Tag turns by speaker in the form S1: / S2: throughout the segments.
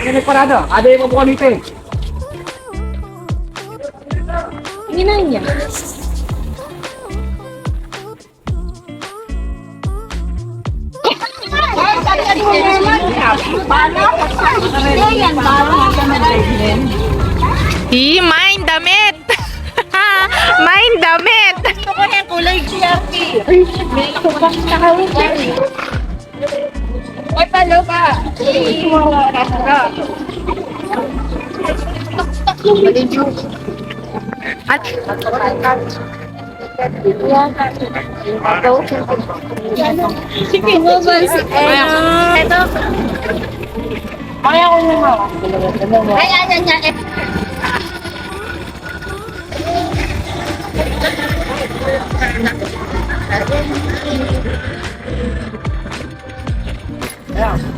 S1: Ay,
S2: nagparada. Ada yung mabuka nito eh.
S3: Tingnan niya.
S4: Hi, main damit! main damit!
S3: Gusto ko yung kulay GRP. May kubang nakawin. Ay, palo ka.
S4: At
S3: Sige, mo ba si Ito.
S2: Kaya ko yung mga.
S3: Ay, ano niya.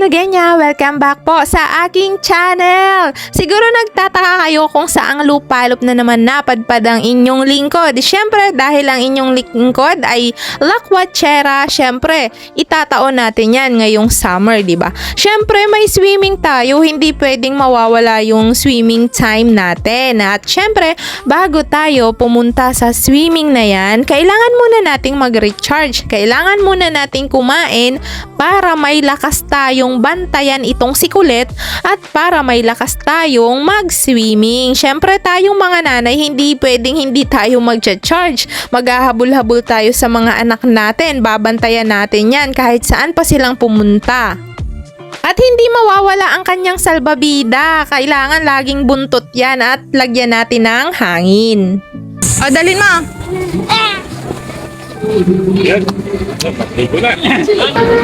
S4: Kamatnugenya! Welcome back po sa aking channel! Siguro nagtataka kayo kung saang lupalop na naman napadpad ang inyong lingkod. Siyempre, dahil ang inyong lingkod ay lakwatchera, siyempre, itataon natin yan ngayong summer, di ba? Siyempre, may swimming tayo, hindi pwedeng mawawala yung swimming time natin. At siyempre, bago tayo pumunta sa swimming na yan, kailangan muna nating mag-recharge. Kailangan muna nating kumain para may lakas tayong bantayan itong sikulit at para may lakas tayong mag-swimming. Siyempre tayong mga nanay hindi pwedeng hindi tayo mag-charge. Maghahabol-habol tayo sa mga anak natin. Babantayan natin yan kahit saan pa silang pumunta. At hindi mawawala ang kanyang salbabida. Kailangan laging buntot yan at lagyan natin ng hangin. O, dalin mo.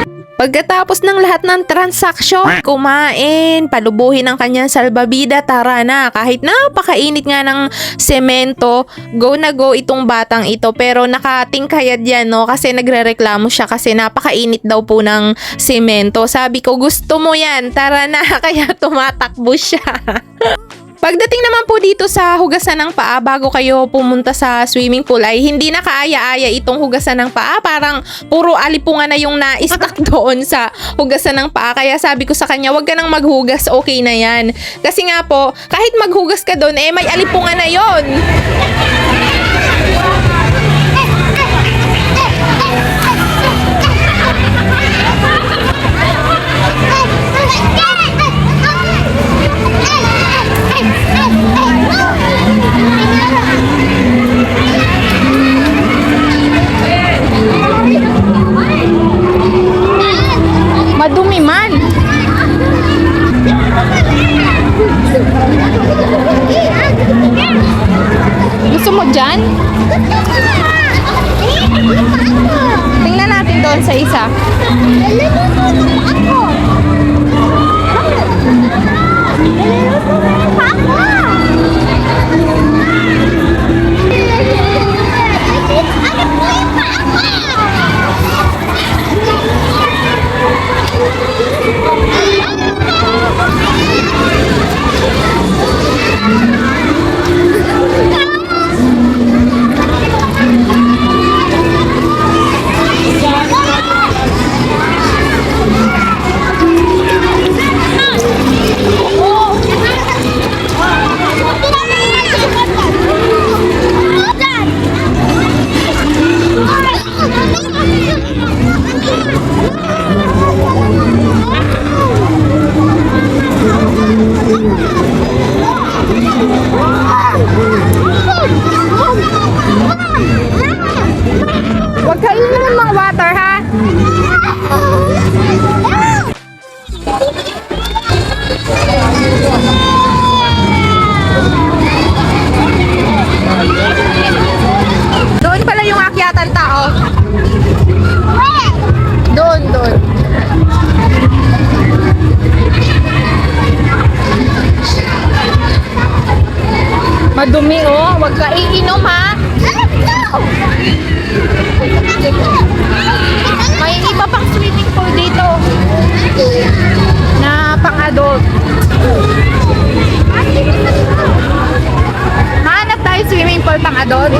S4: Pagkatapos ng lahat ng transaksyon, kumain, palubuhin ang kanyang salbabida, tara na. Kahit napakainit nga ng semento, go na go itong batang ito. Pero nakatingkayad yan, no? Kasi nagrereklamo siya kasi napakainit daw po ng semento. Sabi ko, gusto mo yan, tara na. Kaya tumatakbo siya. Pagdating naman po dito sa hugasan ng paa bago kayo pumunta sa swimming pool ay hindi na kaaya-aya itong hugasan ng paa. Parang puro alipungan na yung na-stuck doon sa hugasan ng paa. Kaya sabi ko sa kanya, wag ka nang maghugas, okay na yan. Kasi nga po, kahit maghugas ka doon, eh may alipungan na yon. Yeah! Madumi oh. Huwag ka iinom ha. May iba pang swimming pool dito na pang-adult. Hanap tayo swimming pool pang-adult.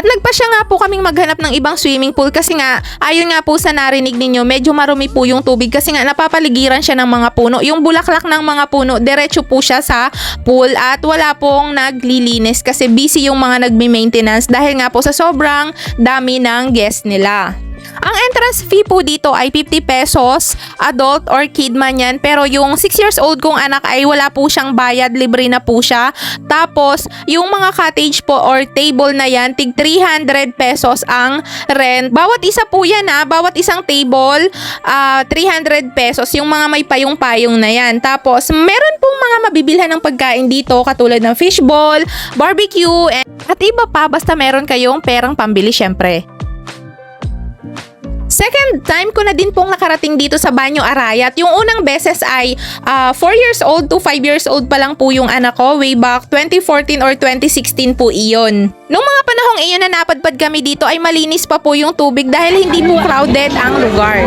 S4: At nagpasya nga po kaming maghanap ng ibang swimming pool kasi nga, ayon nga po sa narinig ninyo, medyo marumi po yung tubig kasi nga napapaligiran siya ng mga puno. Yung bulaklak ng mga puno, diretso po siya sa pool at wala pong naglilinis kasi busy yung mga nagme-maintenance dahil nga po sa sobrang dami ng guest nila. Ang entrance fee po dito ay 50 pesos, adult or kid man yan. Pero yung 6 years old kong anak ay wala po siyang bayad, libre na po siya. Tapos, yung mga cottage po or table na yan, tig 300 pesos ang rent. Bawat isa po yan ha, bawat isang table, ah, 300 pesos. Yung mga may payong-payong na yan. Tapos, meron pong mga mabibilhan ng pagkain dito katulad ng fishball, barbecue, at iba pa basta meron kayong perang pambili syempre. Second time ko na din pong nakarating dito sa Banyo Arayat. Yung unang beses ay 4 years old to 5 years old pa lang po yung anak ko. Way back 2014 or 2016 po iyon. Nung mga panahong iyon na napadpad kami dito ay malinis pa po yung tubig dahil hindi po crowded ang lugar.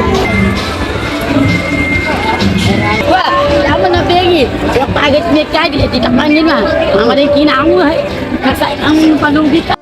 S3: Wah, lama na. Yung pagit ni kay di takpan niya nga. Ang maling kinamo ay. Kasi ang panunggi ka.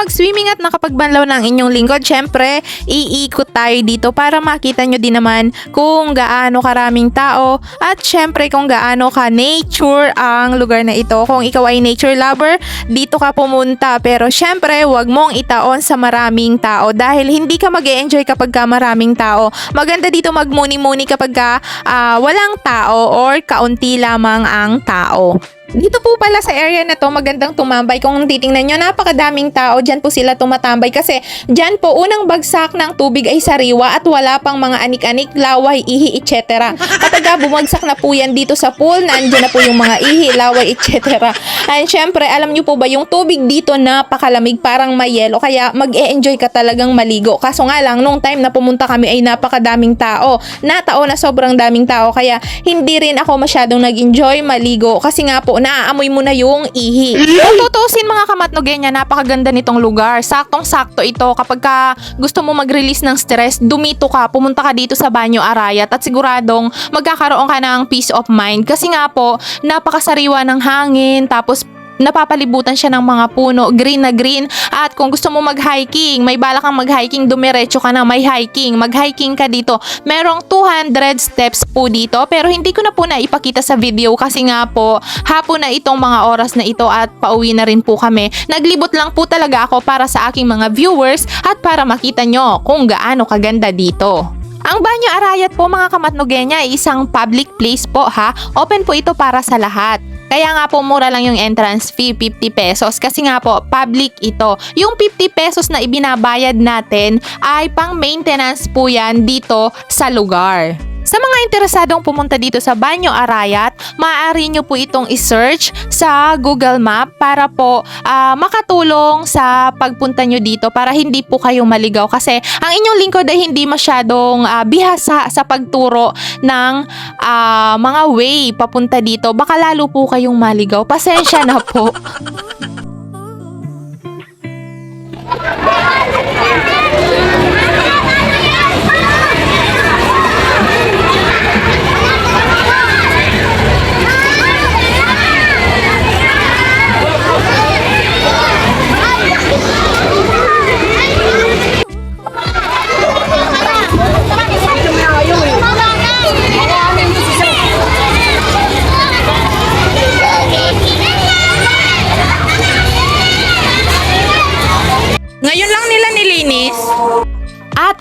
S4: Mag-swimming at nakapagbanlaw ng inyong lingkod, syempre, iikot tayo dito para makita nyo din naman kung gaano karaming tao at syempre kung gaano ka nature ang lugar na ito. Kung ikaw ay nature lover, dito ka pumunta. Pero syempre, wag mong itaon sa maraming tao dahil hindi ka mag enjoy kapag ka maraming tao. Maganda dito magmuni-muni kapag ka ah, walang tao or kaunti lamang ang tao. Dito po pala sa area na to magandang tumambay. Kung titingnan nyo, napakadaming tao. Diyan po sila tumatambay kasi diyan po unang bagsak ng tubig ay sariwa at wala pang mga anik-anik, laway, ihi, etc. Kapag ah, bumagsak na po yan dito sa pool, nandiyan na po yung mga ihi, laway, etc. And syempre, alam nyo po ba, yung tubig dito napakalamig, parang may yelo. Kaya mag-e-enjoy ka talagang maligo. Kaso nga lang, nung time na pumunta kami ay napakadaming tao. Natao na sobrang daming tao. Kaya hindi rin ako masyadong nag-enjoy maligo. Kasi nga po, naaamoy mo na yung ihi. Kung tutusin mga kamatnogenya, napakaganda nitong lugar. Saktong-sakto ito. Kapag ka gusto mo mag-release ng stress, dumito ka, pumunta ka dito sa Banyo Arayat at siguradong magkakaroon ka ng peace of mind. Kasi nga po, napakasariwa ng hangin, tapos napapalibutan siya ng mga puno, green na green. At kung gusto mo mag-hiking, may balak kang mag-hiking, dumiretso ka na, may hiking. Mag-hiking ka dito. Merong 200 steps po dito, pero hindi ko na po na ipakita sa video kasi nga po, hapon na itong mga oras na ito at pauwi na rin po kami. Naglibot lang po talaga ako para sa aking mga viewers at para makita nyo kung gaano kaganda dito. Ang Banyo Arayat po mga kamatnogenya ay isang public place po ha. Open po ito para sa lahat. Kaya nga po mura lang yung entrance fee, 50 pesos. Kasi nga po, public ito. Yung 50 pesos na ibinabayad natin ay pang maintenance po yan dito sa lugar. Sa mga interesadong pumunta dito sa Banyo Arayat, maaari nyo po itong isearch sa Google Map para po ah, makatulong sa pagpunta nyo dito para hindi po kayo maligaw. Kasi ang inyong lingkod ay hindi masyadong ah, bihasa sa pagturo ng ah, mga way papunta dito. Baka lalo po kayong maligaw. Pasensya na po.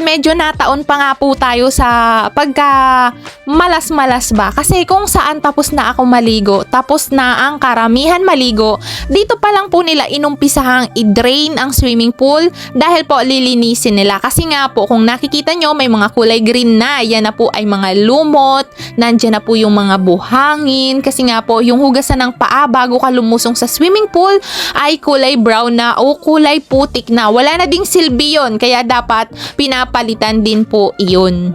S4: medyo nataon pa nga po tayo sa pagka malas-malas ba. Kasi kung saan tapos na ako maligo, tapos na ang karamihan maligo, dito pa lang po nila inumpisahang i-drain ang swimming pool dahil po lilinisin nila. Kasi nga po, kung nakikita nyo, may mga kulay green na. Yan na po ay mga lumot, nandyan na po yung mga buhangin. Kasi nga po, yung hugasan ng paa bago ka lumusong sa swimming pool ay kulay brown na o kulay putik na. Wala na ding silbi yun, kaya dapat pinapalitan din po iyon.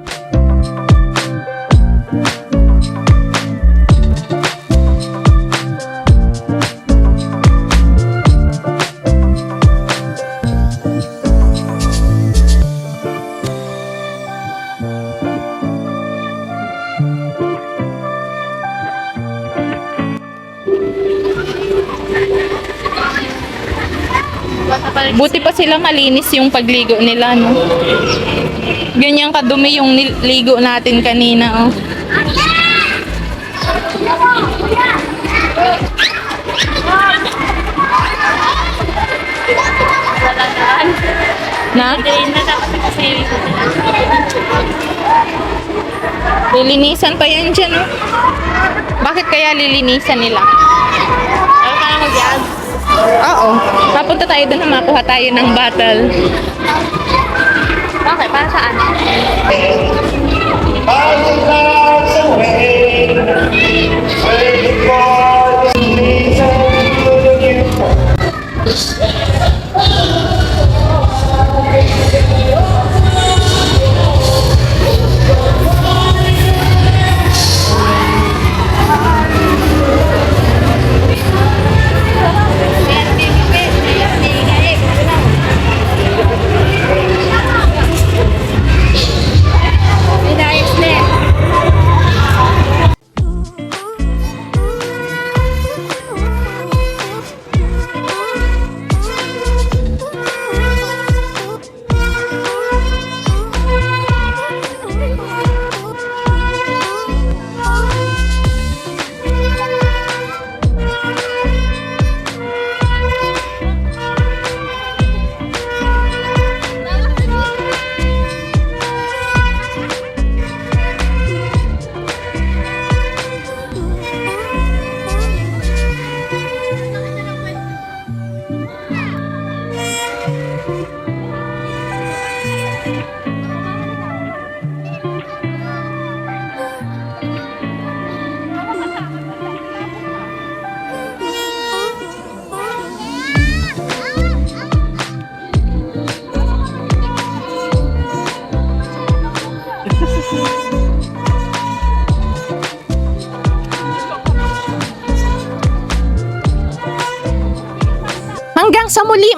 S4: Buti pa sila malinis yung pagligo nila, no? Ganyan kadumi yung niligo natin kanina, oh. Na? Lilinisan pa yan dyan, oh. Bakit kaya lilinisan nila? Oo. Papunta tayo doon na makuha tayo ng bottle.
S3: Bakit? Para saan? Inayos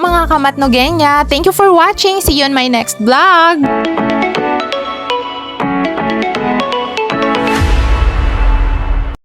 S4: mga kamatnogenya. Thank you for watching. See you on my next vlog.